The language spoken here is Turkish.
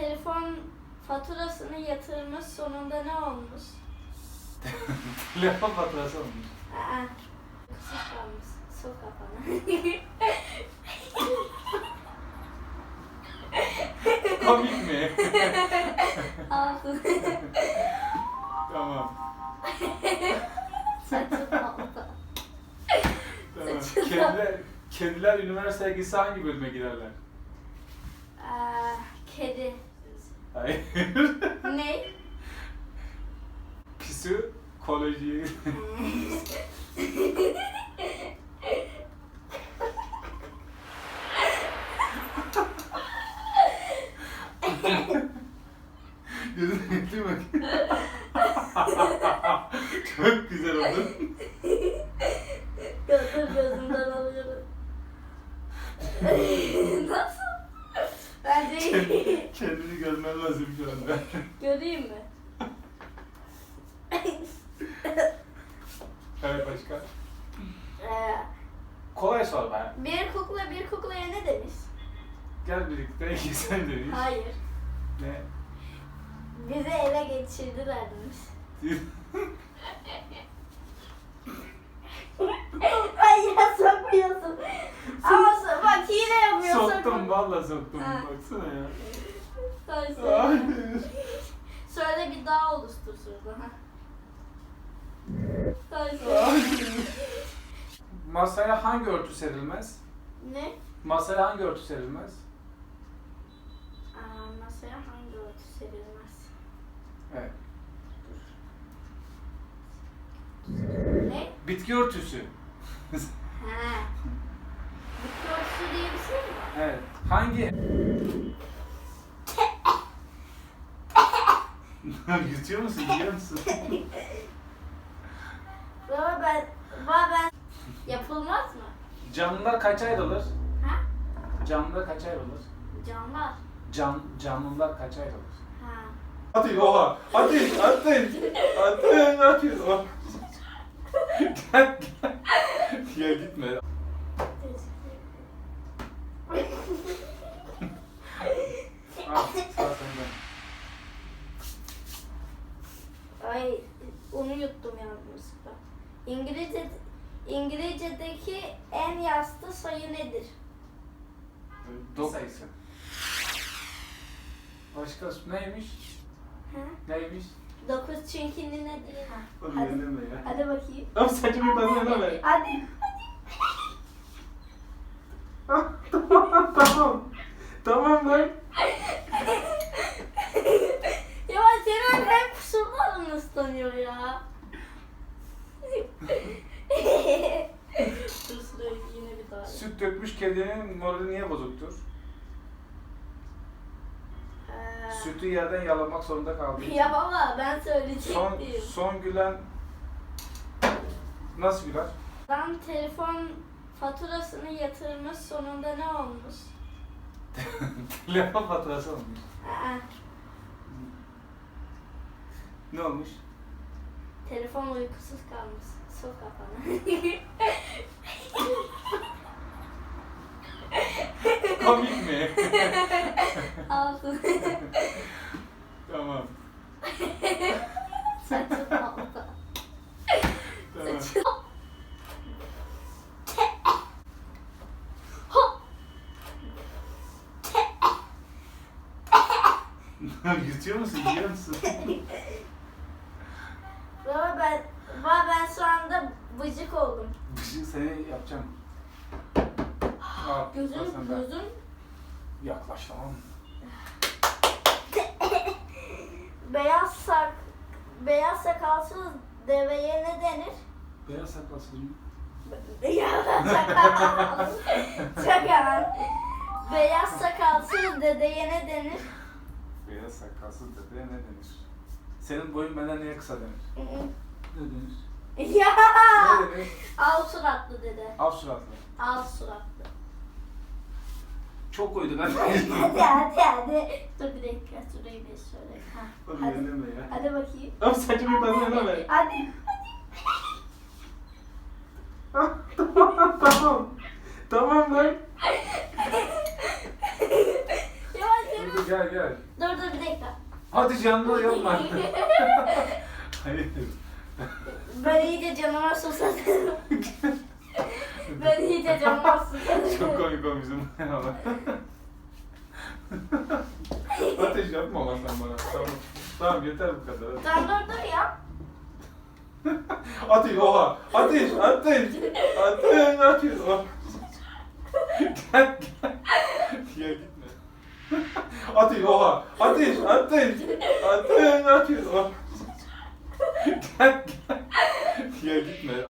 Telefon faturasını yatırmış sonunda ne olmuş? Telefon faturası olmuş. Aa, kısık kalmış. Sok kafanı. Komik mi? Altın. tamam. Saçım oldu. tamam. Kediler, kediler üniversiteye gitse hangi bölüme girerler? Aa, kedi. Hayır. Ne? Psikoloji. Gözün değil mi? Çok güzel oldu. Gözüm gözümden alıyorum. Nasıl? Bence iyi. Kendini görmen lazım şu anda. Göreyim mi? Evet başka. Ee, Kolay sor be. bir kukla bir kuklaya ne demiş? Gel birlikte iki sen demiş. Hayır. Ne? Bizi ele geçirdiler demiş. Hayır sokmuyorsun. Ama so- bak hile yapıyor. soktum valla soktum. Ha. Baksana ya. Söyle, söyle. Hayır. Söyle bir daha oluştur şurada. ha. Masaya hangi örtü serilmez? ne? Masaya hangi örtü serilmez? Aa, masaya hangi örtü serilmez? Evet. Ne? Bitki örtüsü. Ha. Bitki örtüsü diye bir şey mi var? evet. Hangi? Yutuyor musun? Yiyor musun? Baba ben, baba ben yapılmaz mı? Canlılar kaç ayrılır? Ha? Canlılar kaç ayrılır? Canlar. Can, canlılar kaç ayrılır? Ha. Hadi oha. Hadi hadi. Hadi hadi. Oha. gel gel. Gel gitme. Yanlışlıkla. İngilizce İngilizce'deki en yaşlı sayı nedir? Dok sayısı. Başka neymiş? Ha? Neymiş? Dokuz çünkü ne değil. Ha. Oğlum Hadi, ya. hadi bakayım. Abi saçımı ver. Hadi. tamam tamam. Tamam lan. Ya senin hep kusurların ıslanıyor ya. Dur şuraya yine bir daha. Süt dökmüş kedinin morali niye bozuktur? Ee, Sütü yerden yalamak zorunda kaldı. Ya baba ben Son, söyleyecektim. son gülen nasıl güler? Ben telefon faturasını yatırmış sonunda ne olmuş? Telefon faturası olmuş. Aa, Ne olmuş? Telefon uykusuz kalmış. Sok kafanı. Komik mi? Altın. tamam. Saçım oldu. Tamam. Saçım. Yutuyor musun? Yiyor musun? Baba ben, baba ben şu bıcık oldum. Seni yapacağım. Al, Gözüm, al sen de. gözüm. Yaklaş tamam? Beyaz sak, beyaz sakalsız deveye ne denir? Beyaz sakalsız mı? Ya sakal. Sakal. Beyaz sakalsız dedeye ne denir? Beyaz sakalsız dedeye ne denir? Senin boyun benden niye kısa denir? Ne denir? Ya. Ne denir? Al suratlı dede. Av suratlı. Al suratlı. Çok koydu ben. hadi hadi hadi. Dur bir dakika şurayı bir şöyle. Ha. Oğlum Hadi. yenileme ya. Hadi bakayım. Abi saçımı kazanına ver. Hadi. tamam tamam. Tamam lan. Ya senin gel gel. Dur dur bir dakika. Hadi canlı yapma. Hayır. Ben iyice canıma susadım. ben iyice canıma susadım. Çok komik o bizim. Ateş yapma ama sen bana. Tamam. Tamam yeter bu kadar. hadi. Tamam dur dur ya. Ateş oha. Ateş ateş. Ateş ateş. Oh. gel gel. Gel gitme. Ateş oha. Ateş ateş. Ateş ateş. Oh. Gel gel. Gel gitme.